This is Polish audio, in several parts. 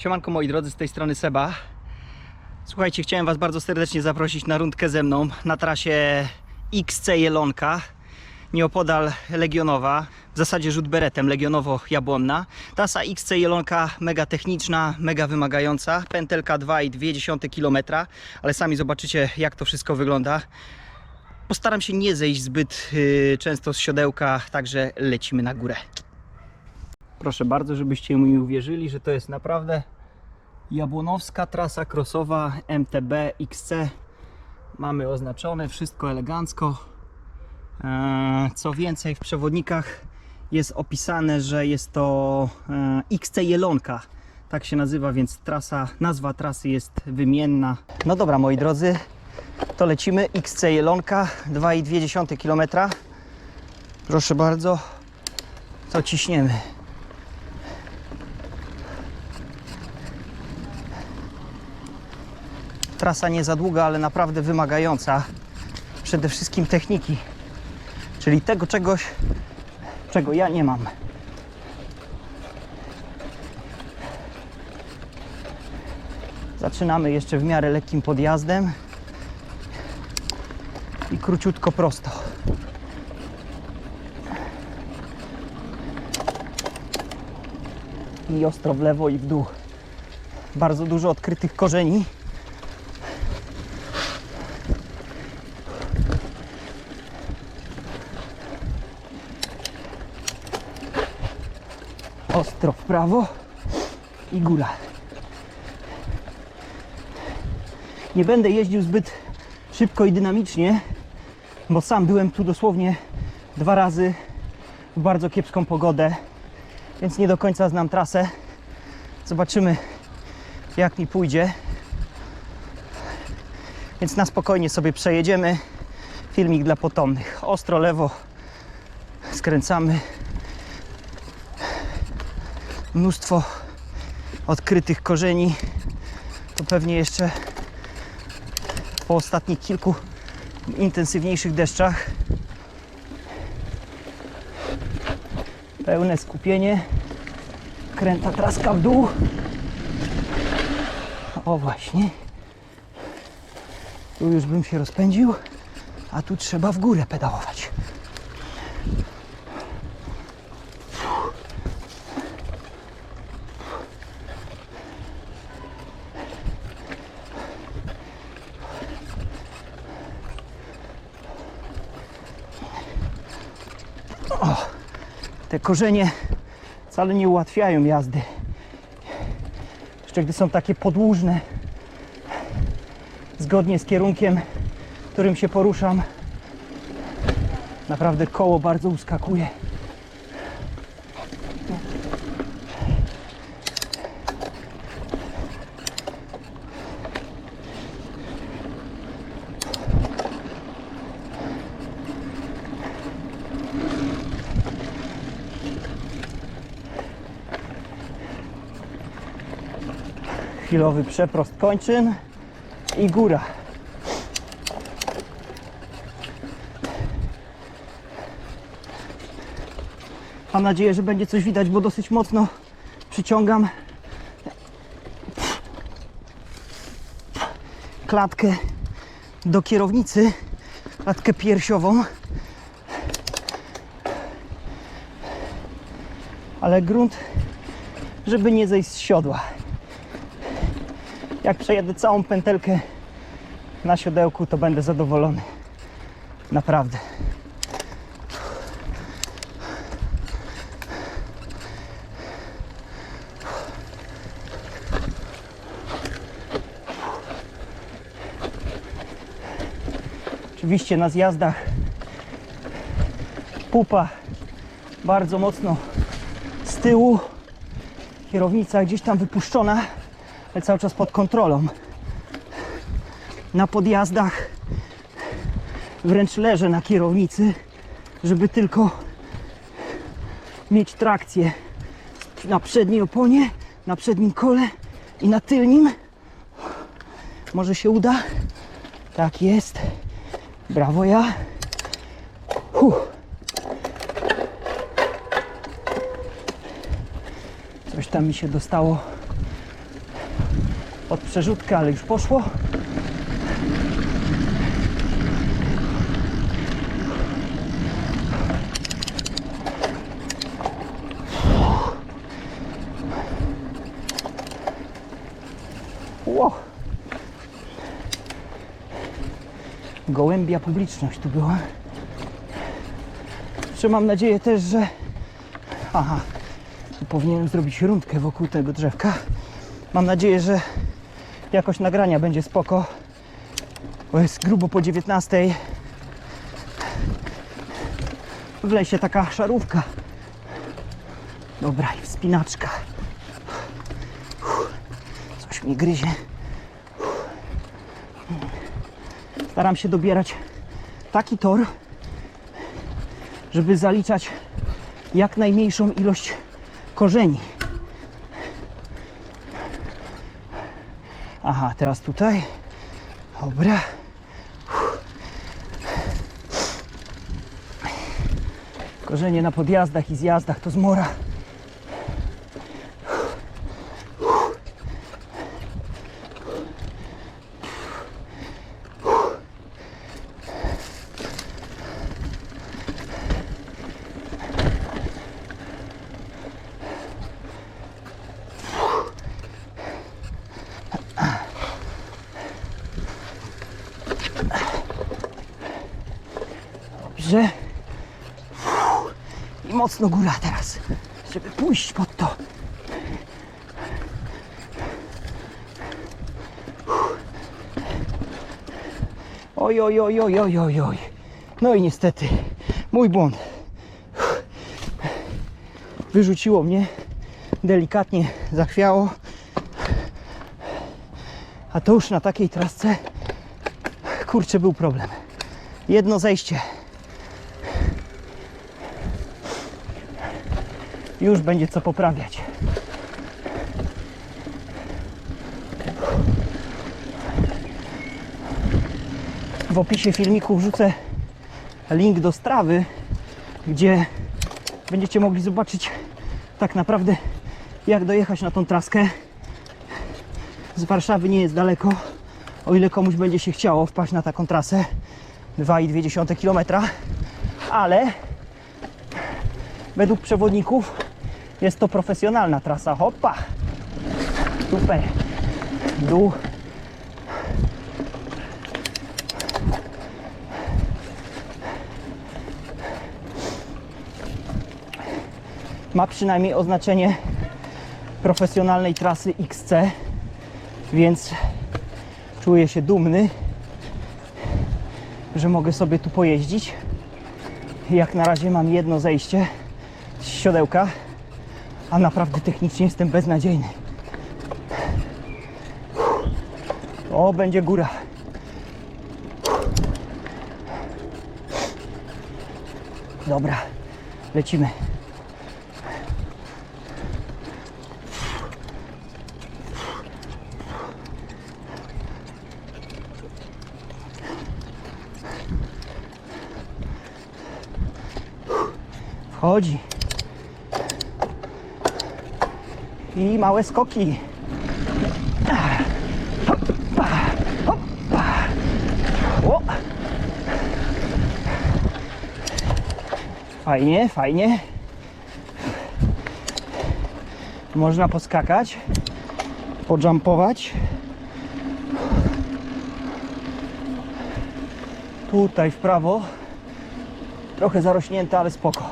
Siemanko moi drodzy, z tej strony Seba. Słuchajcie, chciałem Was bardzo serdecznie zaprosić na rundkę ze mną na trasie XC Jelonka, nieopodal Legionowa, w zasadzie rzut beretem Legionowo-Jabłonna. Trasa XC Jelonka mega techniczna, mega wymagająca, pętelka 2,2 km, ale sami zobaczycie jak to wszystko wygląda. Postaram się nie zejść zbyt yy, często z siodełka, także lecimy na górę. Proszę bardzo, żebyście mi uwierzyli, że to jest naprawdę Jabłonowska trasa crossowa MTB XC. Mamy oznaczone, wszystko elegancko. Eee, Co więcej, w przewodnikach jest opisane, że jest to e, XC Jelonka. Tak się nazywa, więc trasa, nazwa trasy jest wymienna. No dobra, moi drodzy, to lecimy. XC Jelonka, 2,2 km. Proszę bardzo, to ciśniemy. Trasa nie za długa, ale naprawdę wymagająca. Przede wszystkim techniki, czyli tego czegoś, czego ja nie mam. Zaczynamy jeszcze w miarę lekkim podjazdem i króciutko prosto. I ostro w lewo i w dół. Bardzo dużo odkrytych korzeni. Ostro w prawo i góra. Nie będę jeździł zbyt szybko i dynamicznie, bo sam byłem tu dosłownie dwa razy w bardzo kiepską pogodę, więc nie do końca znam trasę. Zobaczymy, jak mi pójdzie. Więc na spokojnie sobie przejedziemy. Filmik dla potomnych. Ostro lewo skręcamy mnóstwo odkrytych korzeni. To pewnie jeszcze po ostatnich kilku intensywniejszych deszczach. Pełne skupienie. Kręta traska w dół. O właśnie. Tu już bym się rozpędził, a tu trzeba w górę pedałować. Te korzenie wcale nie ułatwiają jazdy. Jeszcze gdy są takie podłużne, zgodnie z kierunkiem, którym się poruszam, naprawdę koło bardzo uskakuje. Chwilowy przeprost kończyn i góra. Mam nadzieję, że będzie coś widać, bo dosyć mocno przyciągam klatkę do kierownicy, klatkę piersiową. Ale grunt, żeby nie zejść z siodła jak przejedę całą pętelkę na siodełku, to będę zadowolony. Naprawdę. Oczywiście na zjazdach pupa bardzo mocno z tyłu, kierownica gdzieś tam wypuszczona ale cały czas pod kontrolą. Na podjazdach wręcz leżę na kierownicy, żeby tylko mieć trakcję na przedniej oponie, na przednim kole i na tylnim. Może się uda? Tak jest. Brawo ja. Huh. Coś tam mi się dostało od przerzutkę, ale już poszło. Ło. Gołębia publiczność tu była. Jeszcze mam nadzieję też, że... Aha, tu powinienem zrobić rundkę wokół tego drzewka. Mam nadzieję, że jakość nagrania będzie spoko. Bo jest grubo po 19. W lesie taka szarówka. Dobra, i wspinaczka. Coś mnie gryzie. Staram się dobierać taki tor, żeby zaliczać jak najmniejszą ilość korzeni. Aha, teraz tutaj. Dobra. Korzenie na podjazdach i zjazdach to zmora. Dobrze. I mocno góra teraz, żeby pójść pod to. Oj, oj, oj, oj, oj, oj, oj. No i niestety, mój błąd. Wyrzuciło mnie, delikatnie zachwiało. A to już na takiej trasce, kurczę, był problem. Jedno zejście. Już będzie co poprawiać. W opisie filmiku wrzucę link do strawy, gdzie będziecie mogli zobaczyć tak naprawdę jak dojechać na tą traskę. Z Warszawy nie jest daleko, o ile komuś będzie się chciało wpaść na taką trasę 2,2 km, ale według przewodników jest to profesjonalna trasa. Hoppa! Super! Dół. Ma przynajmniej oznaczenie profesjonalnej trasy XC, więc czuję się dumny, że mogę sobie tu pojeździć. Jak na razie mam jedno zejście z siodełka, a naprawdę technicznie jestem beznadziejny. O, będzie góra. Dobra, lecimy. Wchodzi. I małe skoki. O. Fajnie, fajnie. Można poskakać, podżampować. Tutaj w prawo. Trochę zarośnięte, ale spoko.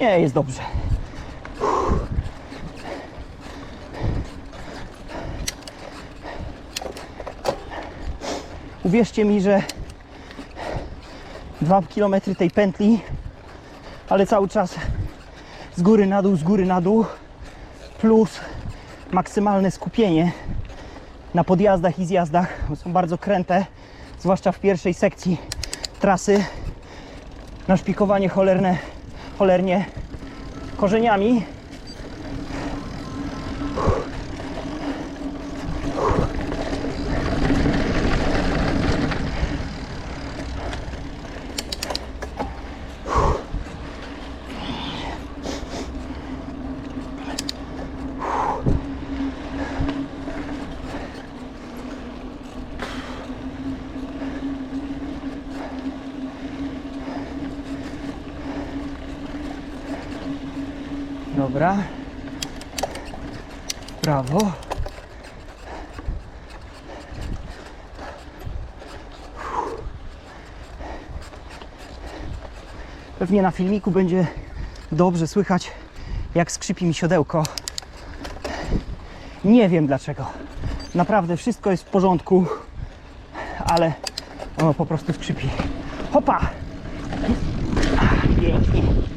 Nie, jest dobrze. Uwierzcie mi, że 2 km tej pętli, ale cały czas z góry na dół, z góry na dół, plus maksymalne skupienie na podjazdach i zjazdach, są bardzo kręte, zwłaszcza w pierwszej sekcji trasy. Naszpikowanie cholerne, cholernie korzeniami. Dobra. Prawo. Pewnie na filmiku będzie dobrze słychać, jak skrzypi mi siodełko. Nie wiem dlaczego. Naprawdę wszystko jest w porządku, ale ono po prostu skrzypi. Hopa! Pięknie.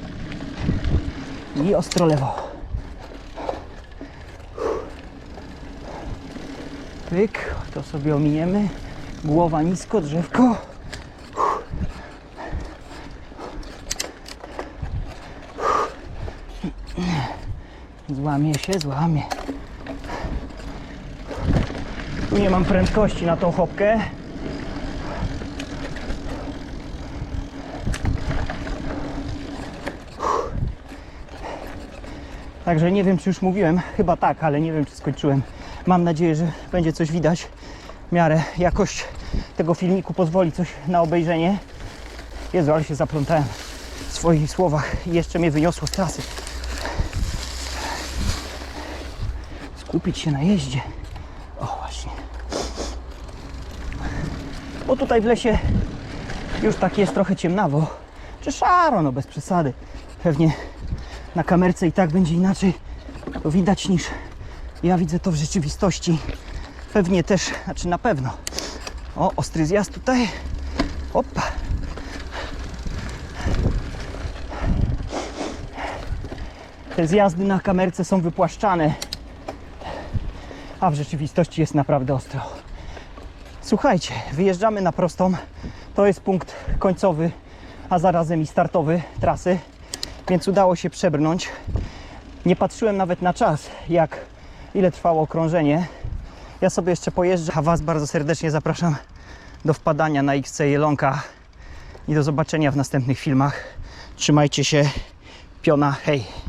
I ostro lewo. Pyk, to sobie ominiemy. Głowa nisko, drzewko. Złamie się, złamie. Tu nie mam prędkości na tą hopkę. Także nie wiem, czy już mówiłem, chyba tak, ale nie wiem, czy skończyłem. Mam nadzieję, że będzie coś widać. W miarę jakość tego filmiku pozwoli coś na obejrzenie. Jezu, ale się zaplątałem w swoich słowach i jeszcze mnie wyniosło z trasy. Skupić się na jeździe. O, właśnie. Bo tutaj w lesie już tak jest trochę ciemnawo. Czy szaro, no bez przesady. Pewnie na kamerce i tak będzie inaczej to widać niż ja widzę to w rzeczywistości. Pewnie też, znaczy na pewno. O, ostry zjazd tutaj. Opa. Te zjazdy na kamerce są wypłaszczane, a w rzeczywistości jest naprawdę ostro. Słuchajcie, wyjeżdżamy na prostą. To jest punkt końcowy, a zarazem i startowy trasy, więc udało się przebrnąć. Nie patrzyłem nawet na czas, jak ile trwało okrążenie. Ja sobie jeszcze pojeżdżę, a Was bardzo serdecznie zapraszam do wpadania na XC Jelonka i do zobaczenia w następnych filmach. Trzymajcie się, piona, hej!